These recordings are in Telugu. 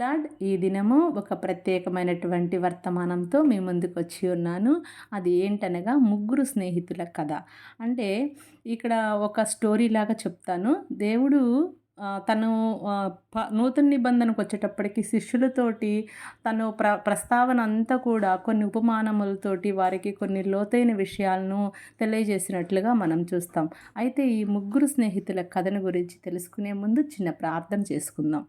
లార్డ్ ఈ దినము ఒక ప్రత్యేకమైనటువంటి వర్తమానంతో మీ ముందుకు వచ్చి ఉన్నాను. అది ఏంటనగా ముగ్గురు స్నేహితుల కథ. అంటే ఇక్కడ ఒక స్టోరీ లాగా చెప్తాను. దేవుడు తను నూతన నిబంధనకు వచ్చేటప్పటికి శిష్యులతోటి తను ప్ర ప్రస్తావన అంతా కూడా కొన్ని ఉపమానములతోటి వారికి కొన్ని లోతైన విషయాలను తెలియజేసినట్లుగా మనం చూస్తాం. అయితే ఈ ముగ్గురు స్నేహితుల కథను గురించి తెలుసుకునే ముందు చిన్న ప్రార్థన చేసుకుందాం.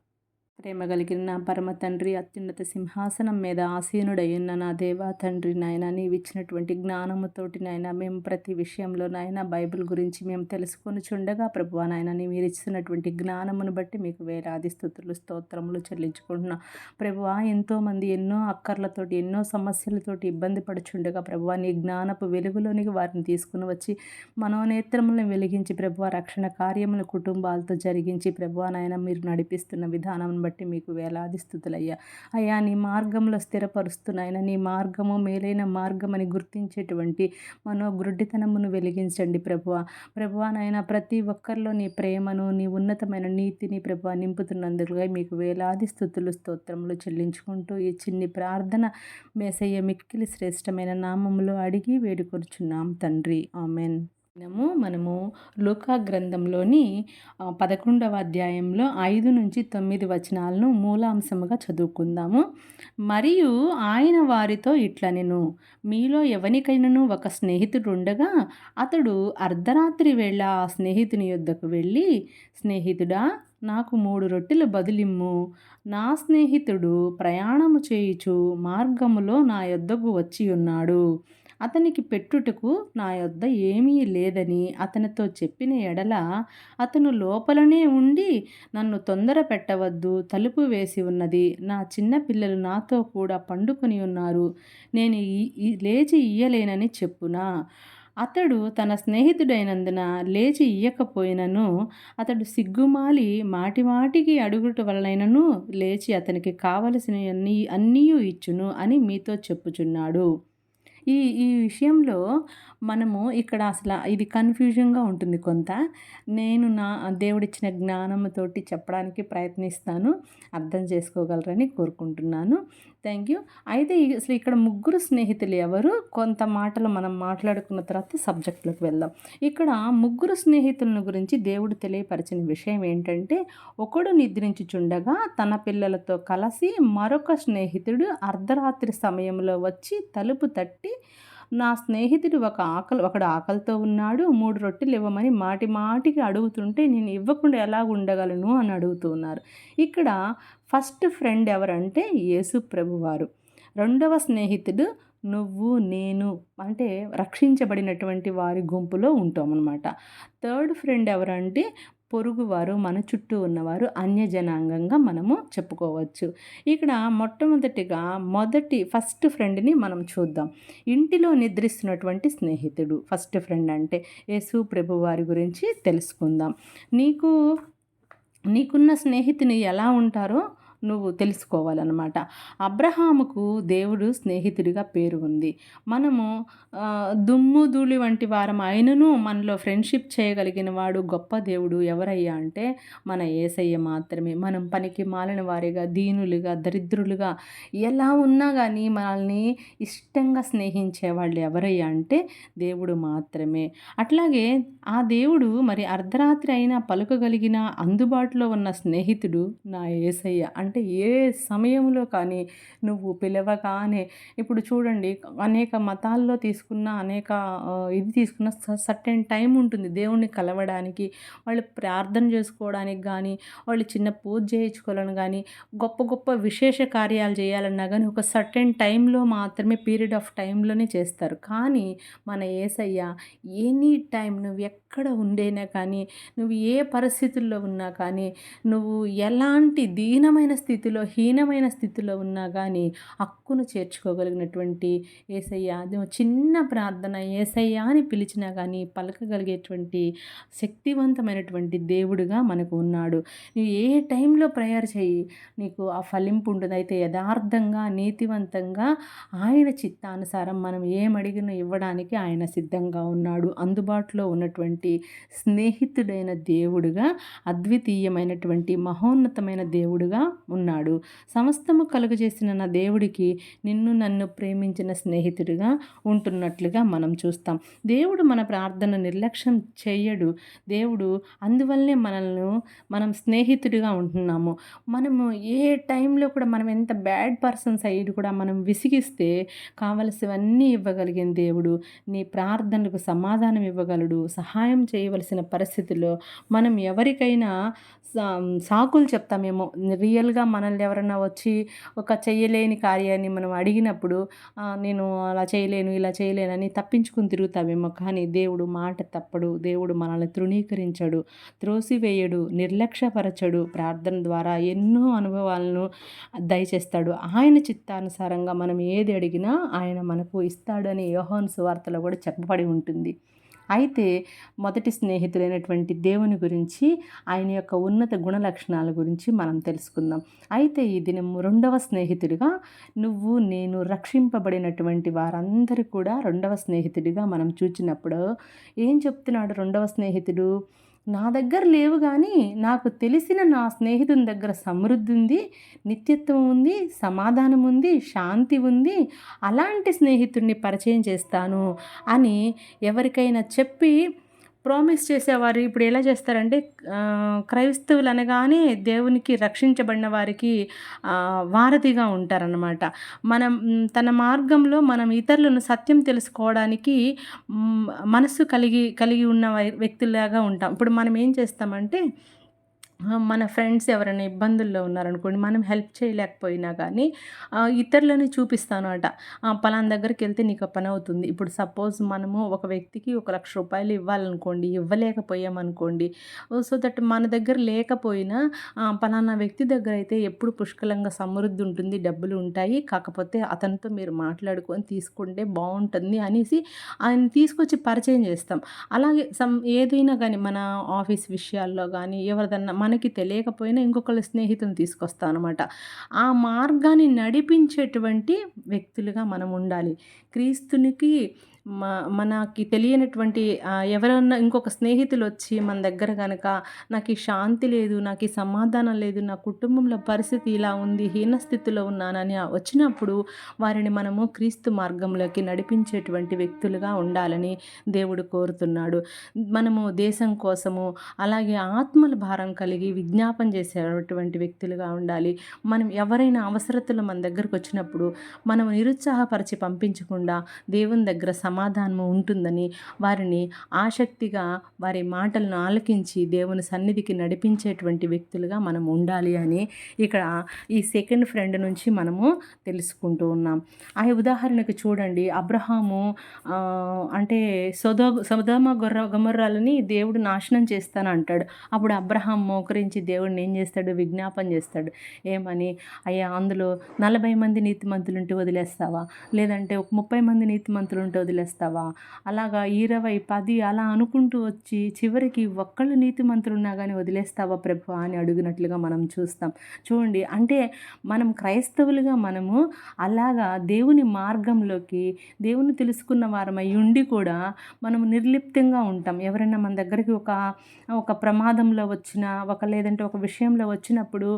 ప్రేమ కలిగిన నా పరమ తండ్రి అత్యున్నత సింహాసనం మీద ఆసీనుడయ్యున్న నా దేవా తండ్రి నాయన నీవు ఇచ్చినటువంటి జ్ఞానముతోటి నాయన మేము ప్రతి విషయంలో నాయన బైబిల్ గురించి మేము తెలుసుకొని చుండగా ప్రభు నాయన మీరు ఇచ్చినటువంటి జ్ఞానమును బట్టి మీకు వేలాది స్థుతులు స్తోత్రములు చెల్లించుకుంటున్నాం. ప్రభు ఎంతోమంది ఎన్నో అక్కర్లతోటి ఎన్నో సమస్యలతోటి ఇబ్బంది పడుచుండగా ప్రభు నీ జ్ఞానపు వెలుగులోనికి వారిని తీసుకుని వచ్చి మనోనేత్రములను వెలిగించి ప్రభు రక్షణ కార్యములు కుటుంబాలతో జరిగించి ప్రభు నాయన మీరు నడిపిస్తున్న విధానం బట్టి మీకు వేలాది స్థుతులయ్యా. అయ్యా నీ మార్గంలో స్థిరపరుస్తున్నాయన నీ మార్గము మేలైన మార్గం అని గుర్తించేటువంటి మనోగృడ్డితనమును వెలిగించండి ప్రభువ. ప్రభువ నాయన ప్రతి ఒక్కరిలో నీ ప్రేమను నీ ఉన్నతమైన నీతిని ప్రభువ నింపుతున్నందుకుగా మీకు వేలాది స్థుతులు స్తోత్రములు చెల్లించుకుంటూ ఈ చిన్ని ప్రార్థన మేసయ్య మిక్కిలి శ్రేష్టమైన నామములో అడిగి వేడుకొరుచున్నాం తండ్రి. ఆమెన్. దినము మనము లోకా గ్రంథంలోని పదకొండవ అధ్యాయంలో ఐదు నుంచి తొమ్మిది వచనాలను మూలాంశముగా చదువుకుందాము. మరియు ఆయన వారితో ఇట్లా నేను మీలో ఎవరికైనాను ఒక స్నేహితుడు ఉండగా అతడు అర్ధరాత్రి వేళ ఆ స్నేహితుని యొద్దకు వెళ్ళి స్నేహితుడా నాకు మూడు రొట్టెలు బదిలిమ్ము. నా స్నేహితుడు ప్రయాణము చేయుచు మార్గములో నా యొద్దకు వచ్చి ఉన్నాడు. అతనికి పెట్టుటకు నా యొద్ద ఏమీ లేదని అతనితో చెప్పిన ఎడల అతను లోపలనే ఉండి నన్ను తొందర పెట్టవద్దు తలుపు వేసి ఉన్నది. నా చిన్న పిల్లలు నాతో కూడా పండుకొని ఉన్నారు. నేను లేచి ఇయ్యలేనని చెప్పునా? అతడు తన స్నేహితుడైనందున లేచి ఇయ్యకపోయినను అతడు సిగ్గుమాలి మాటిమాటికి అడుగుట వలనైనను లేచి అతనికి కావలసిన అన్నీ అన్నీ ఇచ్చును అని మీతో చెప్పుచున్నాడు. ఈ ఈ విషయంలో మనము ఇక్కడ అసలు ఇది కన్ఫ్యూజన్గా ఉంటుంది కొంత. నేను నా దేవుడిచ్చిన జ్ఞానంతోటి చెప్పడానికి ప్రయత్నిస్తాను. అర్థం చేసుకోగలరని కోరుకుంటున్నాను. Thank you. అయితే అసలు ఇక్కడ ముగ్గురు స్నేహితులు ఎవరు? కొంత మాటలు మనం మాట్లాడుకున్న తర్వాత సబ్జెక్టులకు వెళ్దాం. ఇక్కడ ముగ్గురు స్నేహితులను గురించి దేవుడు తెలియపరిచిన విషయం ఏంటంటే ఒకడు నిద్రించుచుండగా తన పిల్లలతో కలిసి మరొక స్నేహితుడు అర్ధరాత్రి సమయంలో వచ్చి తలుపు తట్టి నా స్నేహితుడు ఒక ఆకలి ఒకడు ఆకలితో ఉన్నాడు మూడు రొట్టెలు ఇవ్వమని మాటి మాటికి అడుగుతుంటే నేను ఇవ్వకుండా ఎలా ఉండగలను అని అడుగుతున్నారు. ఇక్కడ ఫస్ట్ ఫ్రెండ్ ఎవరంటే యేసు ప్రభువారు. రెండవ స్నేహితుడు నువ్వు నేను అంటే రక్షించబడినటువంటి వారి గుంపులో ఉంటామన్నమాట. థర్డ్ ఫ్రెండ్ ఎవరంటే పొరుగువారు మన చుట్టూ ఉన్నవారు అన్యజనాంగంగా మనము చెప్పుకోవచ్చు. ఇక్కడ మొట్టమొదటిగా మొదటి ఫస్ట్ ఫ్రెండ్ని మనం చూద్దాం. ఇంటిలో నిద్రిస్తున్నటువంటి స్నేహితుడు ఫస్ట్ ఫ్రెండ్ అంటే యేసు ప్రభు వారి గురించి తెలుసుకుందాం. నీకు నీకున్న స్నేహితుని ఎలా ఉంటారో నువ్వు తెలుసుకోవాలన్నమాట. అబ్రహాముకు దేవుడు స్నేహితుడిగా పేరు ఉంది. మనము దుమ్ము ధూళి వంటి వారం అయినను మనలో ఫ్రెండ్షిప్ చేయగలిగిన వాడు గొప్ప దేవుడు ఎవరయ్యా అంటే మన ఏసయ్య మాత్రమే. మనం పనికి మాలిన వారిగా దీనులుగా దరిద్రులుగా ఎలా ఉన్నా కానీ మనల్ని ఇష్టంగా స్నేహించే వాళ్ళు ఎవరయ్యా అంటే దేవుడు మాత్రమే. అట్లాగే ఆ దేవుడు మరి అర్ధరాత్రి అయినా పలుకగలిగిన అందుబాటులో ఉన్న స్నేహితుడు నా ఏసయ్య అంటే అంటే ఏ సమయంలో కానీ నువ్వు పిలవగానే ఇప్పుడు చూడండి అనేక మతాల్లో తీసుకున్న అనేక ఇది తీసుకున్న సర్టెన్ టైం ఉంటుంది దేవుణ్ణి కలవడానికి వాళ్ళు ప్రార్థన చేసుకోవడానికి కానీ వాళ్ళు చిన్న పూజ చేయించుకోవాలని కానీ గొప్ప గొప్ప విశేష కార్యాలు చేయాలన్నా కానీ ఒక సర్టెన్ టైంలో మాత్రమే పీరియడ్ ఆఫ్ టైంలోనే చేస్తారు. కానీ మన ఏసయ్య ఎనీ టైం నువ్వు ఎక్కడ ఉండేనా కానీ నువ్వు ఏ పరిస్థితుల్లో ఉన్నా కానీ నువ్వు ఎలాంటి దీనమైన స్థితిలో హీనమైన స్థితిలో ఉన్నా కానీ హక్కును చేర్చుకోగలిగినటువంటి ఏసయ్య అది చిన్న ప్రార్థన ఏసయ్య అని పిలిచినా కానీ పలకగలిగేటువంటి శక్తివంతమైనటువంటి దేవుడుగా మనకు ఉన్నాడు. నువ్వు ఏ టైంలో ప్రేయర్ చేయి నీకు ఆ ఫలింపు ఉంటుంది. అయితే యథార్థంగా నీతివంతంగా ఆయన చిత్తానుసారం మనం ఏమడిగినా ఇవ్వడానికి ఆయన సిద్ధంగా ఉన్నాడు. అందుబాటులో ఉన్నటువంటి స్నేహితుడైన దేవుడుగా అద్వితీయమైనటువంటి మహోన్నతమైన దేవుడుగా ఉన్నాడు. సమస్తము కలుగజేసిన నా దేవుడికి నిన్ను నన్ను ప్రేమించిన స్నేహితుడిగా ఉంటున్నట్లుగా మనం చూస్తాం. దేవుడు మన ప్రార్థన నిర్లక్ష్యం చేయడు. దేవుడు అందువల్లనే మనల్ని మనం స్నేహితుడిగా ఉంటున్నాము. మనము ఏ టైంలో కూడా మనం ఎంత బ్యాడ్ పర్సన్స్ అయ్యి కూడా మనం విసిగిస్తే కావలసినవన్నీ ఇవ్వగలిగిన దేవుడు నీ ప్రార్థనలకు సమాధానం ఇవ్వగలడు సహాయం చేయవలసిన పరిస్థితిలో మనం ఎవరికైనా సాకులు చెప్తామేమో రియల్గా మనల్ని ఎవరైనా వచ్చి ఒక చేయలేని కార్యాన్ని మనం అడిగినప్పుడు నేను అలా చేయలేను ఇలా చేయలేనని తప్పించుకుని తిరుగుతామేమో కానీ దేవుడు మాట తప్పడు దేవుడు మనల్ని తృణీకరించడు త్రోసివేయడు నిర్లక్ష్యపరచడు ప్రార్థన ద్వారా ఎన్నో అనుభవాలను దయచేస్తాడు. ఆయన చిత్తానుసారంగా మనం ఏది అడిగినా ఆయన మనకు ఇస్తాడని యోహాను సువార్తలో కూడా చెప్పబడి ఉంటుంది. అయితే మొదటి స్నేహితులైనటువంటి దేవుని గురించి ఆయన యొక్క ఉన్నత గుణ లక్షణాల గురించి మనం తెలుసుకుందాం. అయితే ఈ దినం రెండవ స్నేహితుడిగా నువ్వు నేను రక్షింపబడినటువంటి వారందరూ కూడా రెండవ స్నేహితుడిగా మనం చూచినప్పుడు ఏం చెప్తున్నాడు రెండవ స్నేహితుడు? నా దగ్గర లేవు కానీ నాకు తెలిసిన నా స్నేహితుని దగ్గర సమృద్ధి ఉంది నిత్యత్వం ఉంది సమాధానం ఉంది శాంతి ఉంది అలాంటి స్నేహితుడిని పరిచయం చేస్తాను అని ఎవరికైనా చెప్పి ప్రామిస్ చేసేవారు ఇప్పుడు ఎలా చేస్తారంటే క్రైస్తవులు అనగానే దేవునికి రక్షించబడిన వారికి వారధిగా ఉంటారనమాట మనం తన మార్గంలో మనం ఇతరులను సత్యం తెలుసుకోవడానికి మనసు కలిగి కలిగి ఉన్న వ్యక్తులాగా ఉంటాం. ఇప్పుడు మనం ఏం చేస్తామంటే మన ఫ్రెండ్స్ ఎవరైనా ఇబ్బందుల్లో ఉన్నారనుకోండి మనం హెల్ప్ చేయలేకపోయినా కానీ ఇతరులని చూపిస్తాను అట. పలానా దగ్గరికి వెళ్తే నీకు పని అవుతుంది. ఇప్పుడు సపోజ్ మనము ఒక వ్యక్తికి ఒక లక్ష రూపాయలు ఇవ్వాలనుకోండి ఇవ్వలేకపోయామనుకోండి సో దట్ మన దగ్గర లేకపోయినా పలానా వ్యక్తి దగ్గర అయితే ఎప్పుడు పుష్కలంగా సమృద్ధి ఉంటుంది డబ్బులు ఉంటాయి. కాకపోతే అతనితో మీరు మాట్లాడుకొని తీసుకుంటే బాగుంటుంది అనేసి ఆయన తీసుకొచ్చి పరిచయం చేస్తాం. అలాగే సమ్ ఏదైనా కానీ మన ఆఫీస్ విషయాల్లో కానీ ఎవరిదన్నా మన మనకి తెలియకపోయినా ఇంకొకళ్ళ స్నేహితుని తీసుకొస్తాం అనమాట ఆ మార్గాన్ని నడిపించేటువంటి వ్యక్తులుగా మనం ఉండాలి. క్రీస్తునికి మనకి తెలియనటువంటి ఎవరన్నా ఇంకొక స్నేహితులు వచ్చి మన దగ్గర కనుక నాకు ఈ శాంతి లేదు నాకు ఈ సమాధానం లేదు నా కుటుంబంలో పరిస్థితి ఇలా ఉంది హీనస్థితిలో ఉన్నానని వచ్చినప్పుడు వారిని మనము క్రీస్తు మార్గంలోకి నడిపించేటువంటి వ్యక్తులుగా ఉండాలని దేవుడు కోరుతున్నాడు. మనము దేశం కోసము అలాగే ఆత్మల భారం కలిగి విజ్ఞాపన చేసేటువంటి వ్యక్తులుగా ఉండాలి. మనం ఎవరైనా అవసరతలు మన దగ్గరకు వచ్చినప్పుడు మనం నిరుత్సాహపరిచి పంపించకుండా దేవుని దగ్గర సమాధానము ఉంటుందని వారిని ఆసక్తిగా వారి మాటలను ఆలకించి దేవుని సన్నిధికి నడిపించేటువంటి వ్యక్తులుగా మనం ఉండాలి అని ఇక్కడ ఈ సెకండ్ ఫ్రెండ్ నుంచి మనము తెలుసుకుంటూ ఉన్నాం. ఆ ఉదాహరణకు చూడండి. అబ్రహాము అంటే సొదో సొదమ గొర్ర గమర్రాలని దేవుడు నాశనం చేస్తాను అంటాడు అప్పుడు అబ్రహాం మోకరించి దేవుడిని ఏం చేస్తాడు? విజ్ఞాపన చేస్తాడు. ఏమని? అయ్యా అందులో నలభై మంది నీతిమంతులుంటే వదిలేస్తావా? లేదంటే ఒక ముప్పై మంది నీతిమంతులుంటే వదిలేస్తావా? వదిలేస్తావా? అలాగా ఇరవై పది అలా అనుకుంటూ వచ్చి చివరికి ఒక్కళ్ళు నీతిమంతులు ఉన్నా కానీ వదిలేస్తావా ప్రభు అని అడిగినట్లుగా మనం చూస్తాం. చూడండి అంటే మనం క్రైస్తవులుగా మనము అలాగా దేవుని మార్గంలోకి దేవుని తెలుసుకున్న వారమై ఉండి కూడా మనము నిర్లిప్తంగా ఉంటాం. ఎవరైనా మన దగ్గరికి ఒక ఒక ప్రమాదంలో వచ్చిన ఒక లేదంటే ఒక విషయంలో వచ్చినప్పుడు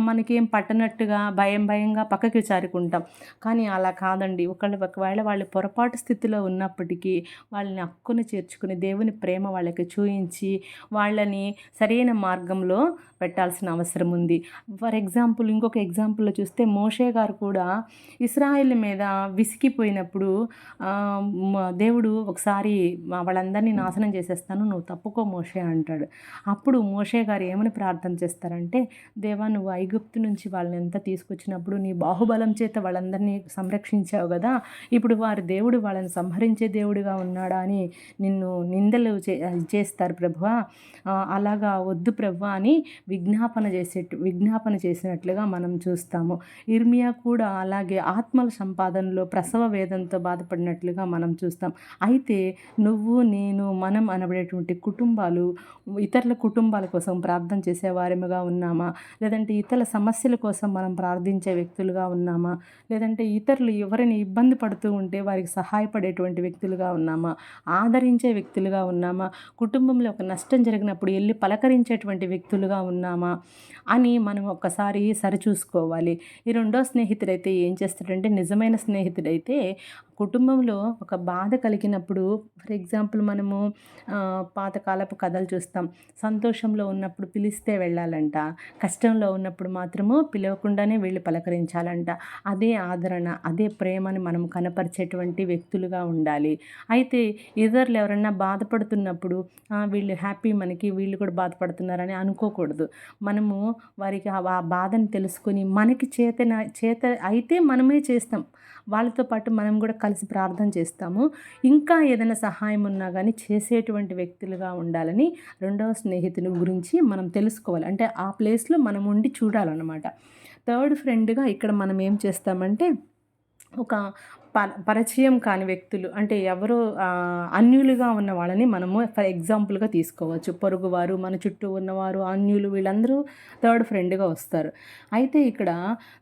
మనకేం పట్టనట్టుగా భయం భయంగా పక్కకి చారుకుంటాం. కానీ అలా కాదండి. ఒకళ్ళు ఒకవేళ వాళ్ళు పొరపాటు స్థితిలో ఉన్నప్పటికీ వాళ్ళని అక్కును చేర్చుకుని దేవుని ప్రేమ వాళ్ళకి చూయించి వాళ్ళని సరైన మార్గంలో పెట్టాల్సిన అవసరం ఉంది. ఫర్ ఎగ్జాంపుల్ ఇంకొక ఎగ్జాంపుల్లో చూస్తే మోషే గారు కూడా ఇస్రాయిల్ మీద విసిగిపోయినప్పుడు దేవుడు ఒకసారి వాళ్ళందరినీ నాశనం చేసేస్తాను నువ్వు తప్పుకో మోషే అంటాడు. అప్పుడు మోషే గారు ఏమని ప్రార్థన చేస్తారంటే దేవా నువ్వు ఐగుప్తు నుంచి వాళ్ళని ఎంత తీసుకొచ్చినప్పుడు నీ బాహుబలం చేత వాళ్ళందరినీ సంరక్షించావు కదా ఇప్పుడు వారి దేవుడు వాళ్ళని సంహరించే దేవుడిగా ఉన్నాడా అని నిన్ను నిందలు చే చేస్తారు ప్రభు అలాగా వద్దు ప్రభు అని విజ్ఞాపన చేసే విజ్ఞాపన చేసినట్లుగా మనం చూస్తాము. ఇర్మియా కూడా అలాగే ఆత్మల సంపాదనలో ప్రసవ వేదంతో బాధపడినట్లుగా మనం చూస్తాం. అయితే నువ్వు నేను మనం అనబడేటువంటి కుటుంబాలు ఇతరుల కుటుంబాల కోసం ప్రార్థన చేసేవారముగా ఉన్నామా? లేదంటే ఇతరుల సమస్యల కోసం మనం ప్రార్థించే వ్యక్తులుగా ఉన్నామా? లేదంటే ఇతరులు ఎవరిని ఇబ్బంది పడుతూ ఉంటే వారికి సహాయపడేటువంటి చేసేటువంటి వ్యక్తులుగా ఉన్నామా? ఆదరించే వ్యక్తులుగా ఉన్నామా? కుటుంబంలో ఒక నష్టం జరిగినప్పుడు వెళ్ళి పలకరించేటువంటి వ్యక్తులుగా ఉన్నామా? అని మనం ఒక్కసారి సరిచూసుకోవాలి ఈ రెండో స్నేహితుడైతే ఏం చేస్తాడంటే నిజమైన స్నేహితుడైతే కుటుంబంలో ఒక బాధ కలిగినప్పుడు ఫర్ ఎగ్జాంపుల్ మనము పాతకాలపు కథలు చూస్తాం. సంతోషంలో ఉన్నప్పుడు పిలిస్తే వెళ్ళాలంట. కష్టంలో ఉన్నప్పుడు మాత్రము పిలవకుండానే వెళ్ళి పలకరించాలంట. అదే ఆదరణ అదే ప్రేమని మనం కనపరిచేటువంటి వ్యక్తులుగా ఉండాలి. అయితే ఇతరులు ఎవరన్నా బాధపడుతున్నప్పుడు వీళ్ళు హ్యాపీ మనకి వీళ్ళు కూడా బాధపడుతున్నారని అనుకోకూడదు. మనము వారికి ఆ బాధను తెలుసుకొని మనకి చేతన చేత అయితే మనమే చేస్తాం. వాళ్ళతో పాటు మనం కూడా కలిసి ప్రార్థన చేస్తాము. ఇంకా ఏదైనా సహాయం ఉన్నా కానీ చేసేటువంటి వ్యక్తులుగా ఉండాలని రెండవ స్నేహితుని గురించి మనం తెలుసుకోవాలి. అంటే ఆ ప్లేస్లో మనం ఉండి చూడాలన్నమాట. థర్డ్ ఫ్రెండ్గా ఇక్కడ మనం ఏం చేస్తామంటే ఒక ప పరిచయం కాని వ్యక్తులు అంటే ఎవరో అన్యులుగా ఉన్న వాళ్ళని మనము ఫర్ ఎగ్జాంపుల్గా తీసుకోవచ్చు. పొరుగువారు మన చుట్టూ ఉన్నవారు అన్యులు వీళ్ళందరూ థర్డ్ ఫ్రెండ్గా వస్తారు. అయితే ఇక్కడ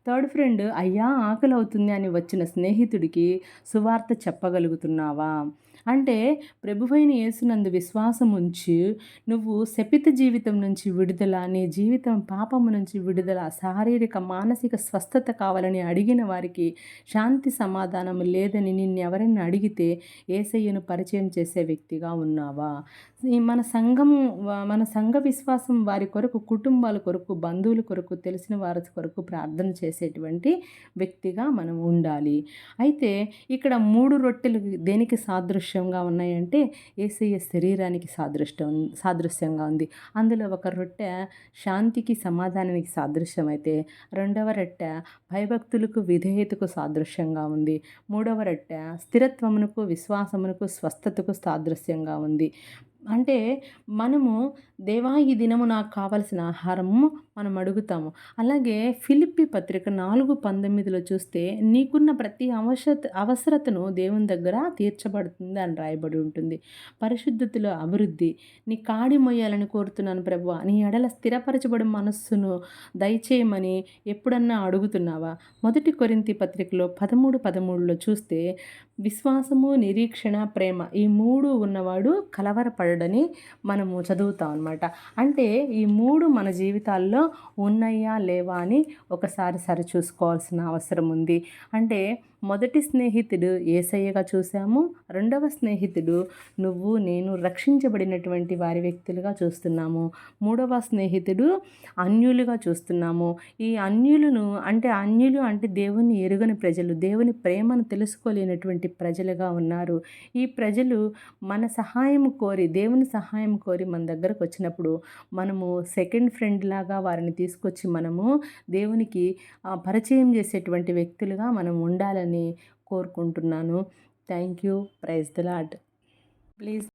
థర్డ్ ఫ్రెండ్ అయ్యా ఆకలి అవుతుంది అని వచ్చిన స్నేహితుడికి సువార్త చెప్పగలుగుతున్నావా? అంటే ప్రభువైన యేసునందు విశ్వాసం ఉంచి నువ్వు శపిత జీవితం నుంచి విడుదల నీ జీవితం పాపము నుంచి విడుదల శారీరక మానసిక స్వస్థత కావాలని అడిగిన వారికి శాంతి సమాధానం లేదని నిన్ను ఎవరైనా అడిగితే ఏసయ్యను పరిచయం చేసే వ్యక్తిగా ఉన్నావా? మన సంఘం మన సంఘ విశ్వాసం వారి కొరకు కుటుంబాల కొరకు బంధువుల కొరకు తెలిసిన వారి కొరకు ప్రార్థన చేసేటువంటి వ్యక్తిగా మనం ఉండాలి. అయితే ఇక్కడ మూడు రొట్టెలు దేనికి సాదృశ్యంగా ఉన్నాయంటే ఏసయ్య శరీరానికి సాదృష్టం సాదృశ్యంగా ఉంది. అందులో ఒక రొట్టె శాంతికి సమాధానానికి సాదృశ్యం అయితే రెండవ రొట్టె భయభక్తులకు విధేయతకు సాదృశ్యంగా ఉంది. మూడవ రొట్టె స్థిరత్వమునకు విశ్వాసమునకు స్వస్థతకు సాదృశ్యంగా ఉంది. అంటే మనము దేవా ఈ దినము నాకు కావలసిన ఆహారము మనం అడుగుతాము. అలాగే ఫిలిప్పి పత్రిక నాలుగు పంతొమ్మిదిలో చూస్తే నీకున్న ప్రతి అవస అవసరతను దేవుని దగ్గర తీర్చబడుతుంది అని రాయబడి ఉంటుంది. పరిశుద్ధతలో అభివృద్ధి నీ కాడి మొయ్యాలని కోరుతున్నాను ప్రభు నీ ఎడల స్థిరపరచబడి మనస్సును దయచేయమని ఎప్పుడన్నా అడుగుతున్నావా? మొదటి కొరింతి పత్రికలో పదమూడు పదమూడులో చూస్తే విశ్వాసము నిరీక్షణ ప్రేమ ఈ మూడు ఉన్నవాడు కలవరపడని మనము చదువుతాం అనమాట అంటే ఈ మూడు మన జీవితాల్లో ఉన్నాయా లేవా అని ఒకసారి సరి చూసుకోవాల్సిన అవసరం ఉంది. అంటే మొదటి స్నేహితుడు ఏసయ్యగా చూసాము రెండవ స్నేహితుడు నువ్వు నేను రక్షించబడినటువంటి వారి వ్యక్తులుగా చూస్తున్నాము. మూడవ స్నేహితుడు అన్యులుగా చూస్తున్నాము. ఈ అన్యులను అంటే అన్యులు అంటే దేవుని ఎరుగని ప్రజలు దేవుని ప్రేమను తెలుసుకోలేనటువంటి ప్రజలుగా ఉన్నారు. ఈ ప్రజలు మన సహాయం కోరి దేవుని సహాయం కోరి మన దగ్గరకు వచ్చినప్పుడు మనము సెకండ్ ఫ్రెండ్ లాగా వారిని తీసుకొచ్చి మనము దేవునికి పరిచయం చేసేటువంటి వ్యక్తులుగా మనం ఉండాలని కోరుకుంటున్నాను. Thank you. Praise the lord please